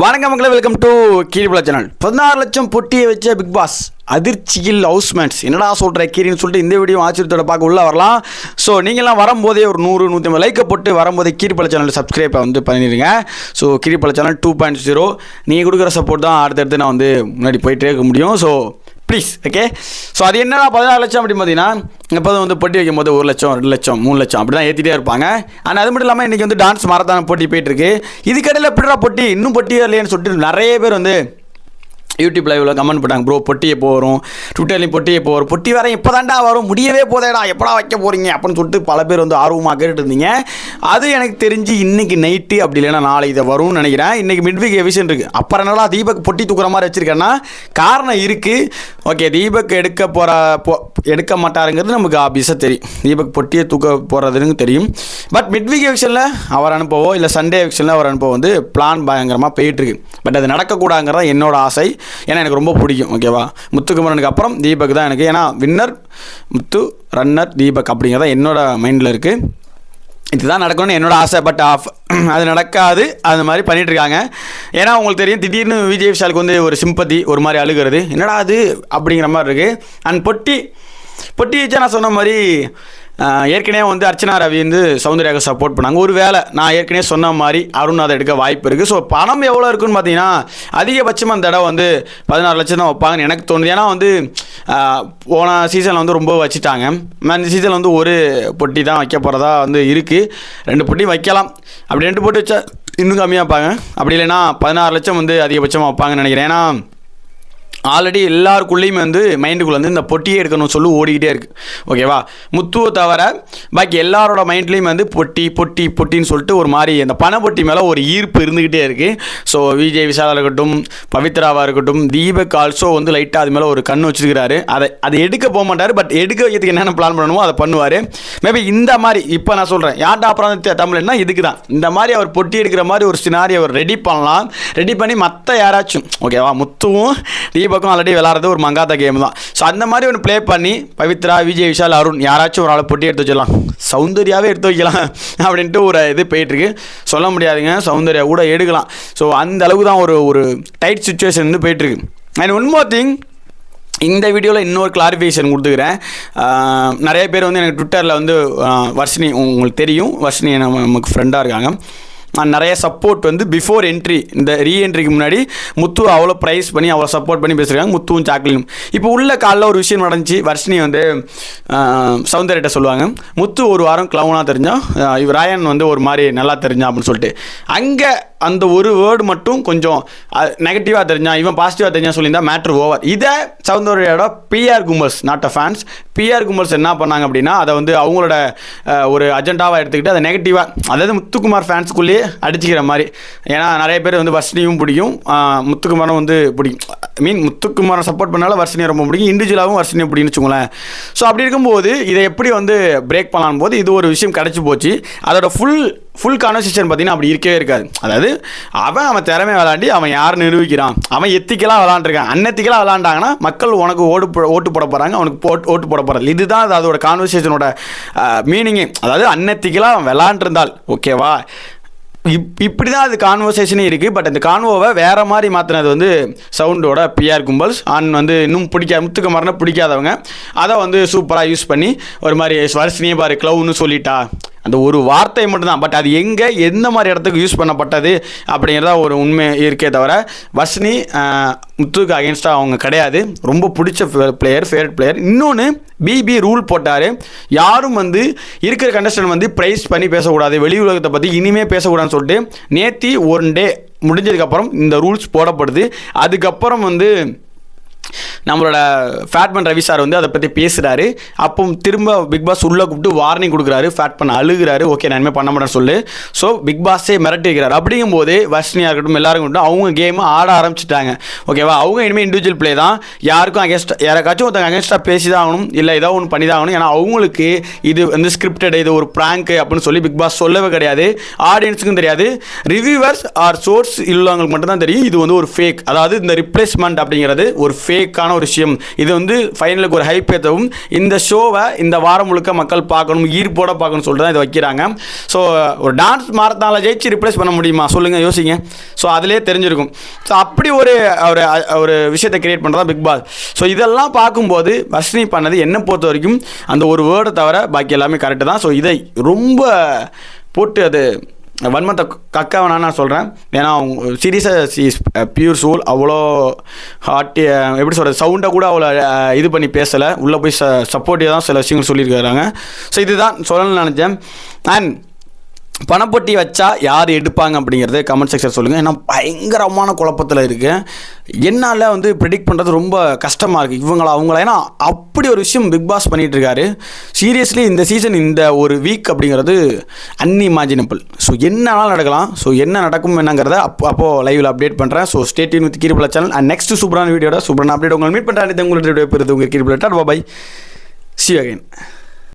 வணக்கம் மக்களே welcome to கீழ்புல channel பதினாறு லட்சம் பொட்டியை வச்ச பிக் பாஸ் அதிர்ச்சியில் ஹவுஸ்மேட்ஸ் என்னடா சொல்கிற கீரின்னு சொல்லிட்டு இந்த வீடியோ ஆச்சரியத்தோட பார்க்க உள்ளே வரலாம். ஸோ நீங்களாம் வரும்போதே ஒரு நூறு நூற்றி ஐம்பது லைக்கை போட்டு வரும்போதே கீரிப்பழ சேனல் சப்ஸ்கிரைப் வந்து பண்ணிடுங்க. ஸோ கீரிப்பழ சேனல் டூ பாயிண்ட் ஜீரோ நீங்கள் கொடுக்குற சப்போர்ட் தான் அடுத்தடுத்து நான் வந்து முன்னாடி போயிட்டே இருக்க முடியும். ஸோ ப்ளீஸ் ஓகே ஸோ அது என்னடா பதினாறு லட்சம் அப்படின்னு பார்த்தீங்கன்னா எப்போதும் வந்து போட்டி வைக்கும் போது ஒரு லட்சம் ரெண்டு லட்சம் மூணு லட்சம் அப்படி தான் ஏற்றிட்டே இருப்பாங்க. ஆனால் அது மட்டும் இல்லாமல் இன்றைக்கி வந்து டான்ஸ் மரத்தான போட்டி போயிட்டுருக்கு இதுக்கடையில் எப்படிடா போட்டி? இன்னும் பொட்டி இல்லையான்னு சொல்லிட்டு நிறைய பேர் வந்து யூடியூப் லைவ்ல கமெண்ட் பண்ணாங்க ப்ரோ பொட்டியை போகிறோம் ட்விட்டர்லையும் பொட்டியை போகிறோம் பொட்டி வர இப்போ தாண்டா வரும். முடியவே போதேடா. எப்படா வைக்க போகிறீங்க அப்படின்னு சொல்லிட்டு பல பேர் வந்து ஆர்வமாக கேட்டுருந்தீங்க இருந்தீங்க. அது எனக்கு தெரிஞ்சு இன்னைக்கு நைட்டு அப்படி இல்லைன்னா நாளை இதை வரும்னு நினைக்கிறேன். இன்னைக்கு மிட்வீக் எவிஷன் இருக்குது அப்புறம் என்னடா தீபக் பொட்டி தூக்குற மாதிரி வச்சிருக்கேன்னா காரணம் இருக்குது ஓகே தீபக் எடுக்க போகிற போ எடுக்க மாட்டாருங்கிறது நமக்கு ஆபியஸாக தெரியும். தீபக் பொட்டியை தூக்க போகிறதுன்னு தெரியும். பட் மிட்வீக் எவிஷனில் அவர் அனுப்பவோ இல்லை சண்டே எவிஷனில் அவர் அனுப்பவோ வந்து பிளான் பயங்கரமாக போயிட்டுருக்கு பட் அது நடக்கக்கூடாங்கிறதான் என்னோட ஆசை. ஏன்னா எனக்கு ரொம்ப பிடிக்கும் ஓகேவா முத்துக்குமரனுக்கு அப்புறம் தீபக் தான் எனக்கு. ஏன்னா வின்னர் முத்து ரன்னர் தீபக் அப்படிங்கிறத என்னோட மைண்டில் இருக்குது இதுதான் நடக்கணும்னு என்னோட ஆசை பட் ஆஃப் uh, அது நடக்காது. அது மாதிரி பண்ணிகிட்ருக்காங்க ஏன்னா உங்களுக்கு தெரியும் திடீர்னு விஜய் விஷாலுக்கு வந்து ஒரு சிம்பத்தி ஒரு மாதிரி அழுகிறது. என்னடா அது? அப்படிங்கிற மாதிரி இருக்குது அண்ட் பொட்டி பொட்டி வச்சா நான் சொன்ன மாதிரி ஏற்கனவே வந்து அர்ச்சனா ரவி வந்து சௌந்தர்யாவுக்கு சப்போர்ட் பண்ணாங்க. ஒரு வேலை நான் ஏற்கனவே சொன்ன மாதிரி அருண் அதை எடுக்க வாய்ப்பு இருக்குது ஸோ பணம் எவ்வளோ இருக்குன்னு பார்த்தீங்கன்னா அதிகபட்சமாக அந்த தடவை வந்து பதினாறு லட்சம் தான் வைப்பாங்கன்னு எனக்கு தோணுது. ஏன்னா வந்து போன சீசனில் வந்து ரொம்ப வச்சுட்டாங்க. அந்த இந்த சீசனில் வந்து ஒரு பொட்டி தான் வைக்க போகிறதா வந்து இருக்குது ரெண்டு பொட்டி வைக்கலாம். அப்படி ரெண்டு பொட்டி வச்சா இன்னும் கம்மியாக வைப்பாங்க. அப்படி இல்லைன்னா பதினாறு லட்சம் வந்து அதிகபட்சமாக வைப்பாங்கன்னு நினைக்கிறேன். ஏன்னா ஆல்ரெடி எல்லாருக்குள்ளேயுமே வந்து மைண்டுக்குள்ளே வந்து இந்த பொட்டியே எடுக்கணும்னு சொல்லி ஓடிக்கிட்டே இருக்குது ஓகேவா முத்துவை தவிர பாக்கி எல்லாரோட மைண்ட்லேயும் வந்து பொட்டி பொட்டி பொட்டின்னு சொல்லிட்டு ஒரு மாதிரி அந்த பண பொட்டி மேலே ஒரு ஈர்ப்பு இருந்துக்கிட்டே இருக்குது ஸோ விஜய் விஷாலாக இருக்கட்டும் பவித்ராவாக இருக்கட்டும் தீபக் ஆல்சோ வந்து லைட்டாக அது மேலே ஒரு கண் வச்சுருக்கிறாரு. அதை அதை எடுக்க போக மாட்டார் பட் எடுக்க வைக்கிறதுக்கு என்னென்ன பிளான் பண்ணணுமோ அதை பண்ணுவார். மேபி இந்த மாதிரி இப்போ நான் சொல்கிறேன் யார்டா அப்புறம் தமிழ்னா இதுக்கு தான் இந்த மாதிரி அவர் பொட்டி எடுக்கிற மாதிரி ஒரு சினாரி அவர் ரெடி பண்ணலாம். ரெடி பண்ணி மற்ற யாராச்சும் ஓகேவா முத்துவும் தீபக்கும் ஆல்ரெடி விளாட்றது ஒரு மங்காத்த கேம் தான். ஸோ அந்த மாதிரி ஒன்று ப்ளே பண்ணி பவித்ரா விஜய் விஷால் அருண் யாராச்சும் ஒரு ஆளை போட்டி எடுத்து வச்சிடலாம். சௌந்தர்யாவே எடுத்து வைக்கலாம் அப்படின்ட்டு ஒரு இது போயிட்டுருக்கு. சொல்ல முடியாதுங்க சௌந்தர்யா கூட எடுக்கலாம். ஸோ அந்த அளவுக்கு தான் ஒரு ஒரு டைட் சுச்சுவேஷன் வந்து போயிட்டுருக்கு. அண்ட் ஒன் மோர் திங் இந்த வீடியோவில் இன்னொரு கிளாரிஃபிகேஷன் கொடுத்துக்கிறேன். நிறைய பேர் வந்து எனக்கு ட்விட்டரில் வந்து வர்ஷினி உங்களுக்கு தெரியும். வர்ஷினி நம்ம நமக்கு ஃப்ரெண்டாக இருக்காங்க. நிறைய சப்போர்ட் வந்து பிஃபோர் என்ட்ரி இந்த ரீஎன்ட்ரிக்கு முன்னாடி முத்து அவ்வளோ ப்ரைஸ் பண்ணி அவ்வளோ சப்போர்ட் பண்ணி பேசுகிறாங்க முத்துவும் சாக்லினும் இப்போ உள்ள காலில் ஒரு விஷயம் நடந்துச்சு வர்ஷினி வந்து சௌந்தர்யிட்ட சொல்லுவாங்க முத்து ஒரு வாரம் க்ளவுனாக தெரிஞ்சான் இவர் ராயன் வந்து ஒரு மாதிரி நல்லா தெரிஞ்சான் அப்படின்னு சொல்லிட்டு. அங்கே அந்த ஒரு வேர்டு மட்டும் கொஞ்சம் நெகட்டிவாக தெரிஞ்சான் இவன் பாசிட்டிவாக தெரிஞ்சான் சொல்லியிருந்தா மேட்ரு ஓவர் இதை சௌந்தர்யோட பிஆர் கும்பல்ஸ் நாட் அ ஃபேன்ஸ் பிஆர் கும்பல்ஸ் என்ன பண்ணாங்க அப்படின்னா அதை வந்து அவங்களோட ஒரு அஜெண்டாவாக எடுத்துக்கிட்டு அதை நெகட்டிவாக அதாவது முத்துக்குமார் ஃபேன்ஸுக்குள்ளேயே அடிச்சுக்கிற மாதிரி. ஏன்னா நிறைய பேர் வந்து வர்ஷினியும் பிடிக்கும். அஹ், முத்துக்குமாரும் வந்து பிடிக்கும். மீன் முத்துக்குமாரம் சப்போர்ட் பண்ணாலும் வர்ஷினியை ரொம்ப பிடிக்கும். இண்டிவிஜுவலாகவும் வர்ஷினியை பிடிக்குன்னு வச்சுக்கோங்களேன். ஸோ அப்படி இருக்கும்போது இதை எப்படி வந்து பிரேக் பண்ணலாம் போது இது ஒரு விஷயம் கிடச்சி போச்சு. அதோட ஃபுல் ஃபுல் கான்வர்சேஷன் பார்த்தீங்கன்னா அப்படி இருக்கவே இருக்காது. அதாவது அவன் அவன் திறமை விளாண்டி அவன் யார் நிரூபிக்கிறான்? அவன் எத்திக்கலாக விளாண்டுருக்கான் அன்னத்திக்கலாக விளாண்டாங்கன்னா மக்கள் உனக்கு ஓட்டு போ- ஓட்டு போட போகிறாங்க அவனுக்கு போட்டு ஓட்டு போட போகிறது இதுதான் அது அதோட கான்வர்சேஷனோட மீனிங்கே அதாவது அன்னத்திக்கலாக அவன் விளாண்டுருந்தால் ஓகேவா இப் இப்படி தான் அது கான்வர்சேஷனே இருக்குது பட் அந்த கான்வோவை வேறு மாதிரி மாற்றினது வந்து சவுண்டோட பிஆர் கும்பல்ஸ் ஆன் வந்து இன்னும் பிடிக்காத முத்துக்குமாரனை பிடிக்காதவங்க. அதை வந்து சூப்பராக யூஸ் பண்ணி ஒரு மாதிரி வருஷனையே பாரு க்ளவுன்னு சொல்லிட்டா. அந்த ஒரு வார்த்தை மட்டும்தான். பட் அது எங்கே எந்த மாதிரி இடத்துக்கு யூஸ் பண்ணப்பட்டது அப்படிங்கிறதா ஒரு உண்மை இருக்கே தவிர வஸ்னி முத்துக்கு அகேன்ஸ்டாக அவங்க கிடையாது. ரொம்ப பிடிச்ச பிளேயர் ஃபேவரட் பிளேயர் இன்னொன்று பிபி ரூல் போட்டார். யாரும் வந்து இருக்கிற கண்டஸ்டன் வந்து ப்ரைஸ் பண்ணி பேசக்கூடாது. வெளி உலகத்தை பற்றி இனிமேல் பேசக்கூடாதுன்னு சொல்லிட்டு நேத்தி ஒன் டே முடிஞ்சதுக்கப்புறம் இந்த ரூல்ஸ் போடப்படுது. அதுக்கப்புறம் வந்து நம்மளோட ஃபேட்மன் ரவி சார் வந்து அதை பற்றி பேசுகிறாரு அப்போ திரும்ப பிக் பாஸ் உள்ளே கூப்பிட்டு வார்னிங் கொடுக்குறாரு. ஃபேட்மேன் அழுகிறாரு அழுகுறாரு. ஓகே நான் இனிமேல் பண்ண மாட்டேன்னு சொல்லு. ஸோ பிக் பாஸே மிரட்டி வைக்கிறாரு அப்படிங்கும்போது வர்ஷினியாக இருக்கட்டும் எல்லாரும் இருக்கட்டும் அவங்க கேமை ஆட ஆரம்பிச்சிட்டாங்க. ஓகேவா அவங்க இனிமேல் இண்டிவிஜுவல் பிளே தான். யாருக்கும் அகேன்ஸ்ட் யாராச்சும் ஒருத்தங்க அகேன்ஸ்டாக பேசி தான் ஆகணும். இல்லை ஏதோ ஒன்று பண்ணி தான் ஆகணும். ஏன்னா அவங்களுக்கு இது வந்து ஸ்கிரிப்டட் இது ஒரு ப்ராங்க் அப்படின்னு சொல்லி பிக் பாஸ் சொல்லவே கிடையாது. ஆடியன்ஸுக்கும் தெரியாது. ரிவ்யூவர்ஸ் ஆர் சோர்ஸ் உள்ளவங்களுக்கு மட்டும்தான் தெரியும். இது வந்து ஒரு ஃபேக் அதாவது இந்த ரிப்ளேஸ்மெண்ட் அப்படிங்கிறது ஒரு ஃபேக்கான ஒரு விஷயம். இது வந்து ஃபைனலுக்கு ஒரு ஹைப் ஏற்றவும் இந்த ஷோவை இந்த வாரம் முழுக்க மக்கள் பார்க்கணும் ஈர்ப்போட பார்க்கணும் சொல்லிட்டு தான் இதை வைக்கிறாங்க. ஸோ ஒரு டான்ஸ் மாரத்தானில் ஜெயிச்சு ரிப்ளேஸ் பண்ண முடியுமா? சொல்லுங்கள் யோசிங்க. ஸோ அதிலே தெரிஞ்சிருக்கும். ஸோ அப்படி ஒரு ஒரு ஒரு விஷயத்தை கிரியேட் பண்ணுறதா பிக் பாஸ் ஸோ இதெல்லாம் பார்க்கும்போது வர்ஷினி பண்ணது என்னை பொறுத்த வரைக்கும் அந்த ஒரு வேர்டை தவிர பாக்கி எல்லாமே கரெக்டு தான். ஸோ இதை ரொம்ப போட்டு அது வன்மத்தை கக்க வேணாம் நான் சொல்கிறேன் ஏன்னா அவங்க சீரியஸாக பியூர் சூல் அவ்வளோ ஹார்ட்டி எப்படி சொல்கிறது சவுண்டை கூட அவ்வளோ இது பண்ணி பேசலை. உள்ளே போய் ச சப்போர்ட்டிவாக தான் சில விஷயங்கள் சொல்லியிருக்கிறாங்க. ஸோ இதுதான் சொல்லணும்னு நினச்சேன். அண்ட் பணப்பொட்டி வச்சா யார் எடுப்பாங்க அப்படிங்கிறது கமெண்ட் செக்ஷன் சொல்லுங்கள் ஏன்னா பயங்கரமான குழப்பத்தில் இருக்குது என்னால் வந்து ப்ரிடிக்ட் பண்ணுறது ரொம்ப கஷ்டமாக இருக்குது இவங்களா அவங்களா. ஏன்னா அப்படி ஒரு விஷயம் பிக் பாஸ் பண்ணிகிட்டு இருக்காரு சீரியஸ்லி இந்த சீசன் இந்த ஒரு வீக் அப்படிங்கிறது அன்இமேஜினபிள் ஸோ என்னனாலும் நடக்கலாம். ஸோ என்ன நடக்கும் என்னங்கிறத அப்போ அப்போது லைவில் அப்டேட் பண்ணுறேன் ஸோ ஸ்டேட்டின் வித் கீரிபுலா சேனல் அண்ட் நெக்ஸ்ட் சூப்பரான வீடியோட சூப்பரான அப்டேட் உங்களை மீட் பண்ணுறேன் உங்களுடைய பெறுது உங்கள் கீரிபுலா பாய் சி அகைன்